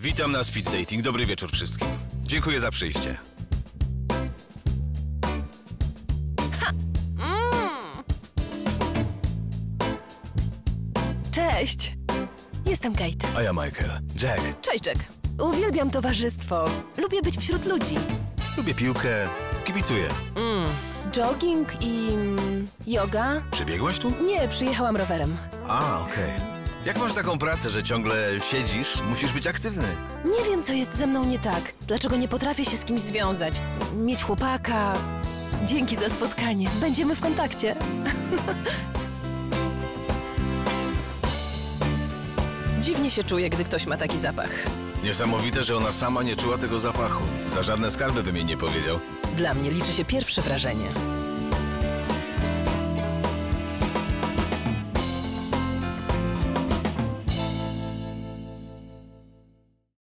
Witam na Speed Dating. Dobry wieczór wszystkim. Dziękuję za przyjście. Cześć! Jestem Kate. A ja Michael. Jack. Cześć, Jack. Uwielbiam towarzystwo. Lubię być wśród ludzi. Lubię piłkę. Kibicuję. Jogging i mm, yoga? Przybiegłaś tu? Nie, przyjechałam rowerem. A, okej. Jak masz taką pracę, że ciągle siedzisz, musisz być aktywny? Nie wiem, co jest ze mną nie tak. Dlaczego nie potrafię się z kimś związać? Mieć chłopaka. Dzięki za spotkanie. Będziemy w kontakcie. Dziwnie się czuję, gdy ktoś ma taki zapach. Niesamowite, że ona sama nie czuła tego zapachu. Za żadne skarby bym jej nie powiedział. Dla mnie liczy się pierwsze wrażenie.